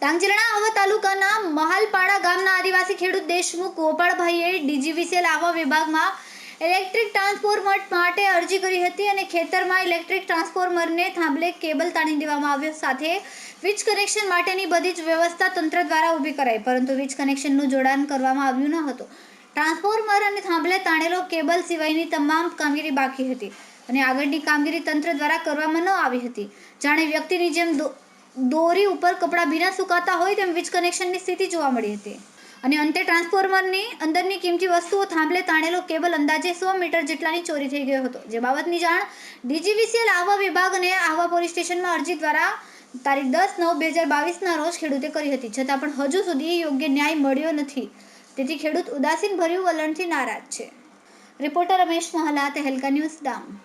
ડાંગ જિલ્લાના આવા તાલુકાના મહાલપાડા ગામના આદિવાસી ખેડૂત દેશમુખ ગોપાળભાઈએ ડીજીવીસીએલ આવા વિભાગમાં ઇલેક્ટ્રિક ટ્રાન્સફોર્મર માટે અરજી કરી હતી અને ખેતરમાં ઇલેક્ટ્રિક ટ્રાન્સફોર્મરને થાંભલે કેબલ તાણી દેવામાં આવ્યો. સાથે વીજ કનેક્શન માટેની બધી જ વ્યવસ્થા તંત્ર દ્વારા ઊભી કરાઈ, પરંતુ વીજ કનેક્શનનું જોડાણ કરવામાં આવ્યું ન હતું. ટ્રાન્સફોર્મર અને થાંભલે તાણેલો કેબલ સિવાયની તમામ કામગીરી બાકી હતી અને આગળની કામગીરી તંત્ર દ્વારા કરવામાં ન આવી હતી. જાણે વ્યક્તિની જેમ દોરી ઉપર કપડાં ભીના સુકાતા હોય તેમ વીજ કનેક્શનની સ્થિતિ જોવા મળી હતી. અને અંતે ટ્રાન્સફોર્મરની અંદરની કિંમતી વસ્તુઓ થાંભલે તાણેલો કેબલ અંદાજે સો મીટર જેટલાની ચોરી થઈ ગયો હતો. જે બાબતની જાણ ડીજીવીસીએલ આહવા વિભાગ અને આહવા પોલીસ સ્ટેશનમાં અરજી દ્વારા તારીખ દસ નવ બે હજાર બાવીસના રોજ ખેડૂતે કરી હતી. છતાં પણ હજુ સુધી યોગ્ય ન્યાય મળ્યો નથી. તેથી ખેડૂત ઉદાસીન ભર્યું વલણથી નારાજ છે. Reporter Ramesh Mahla Tehelka news Dang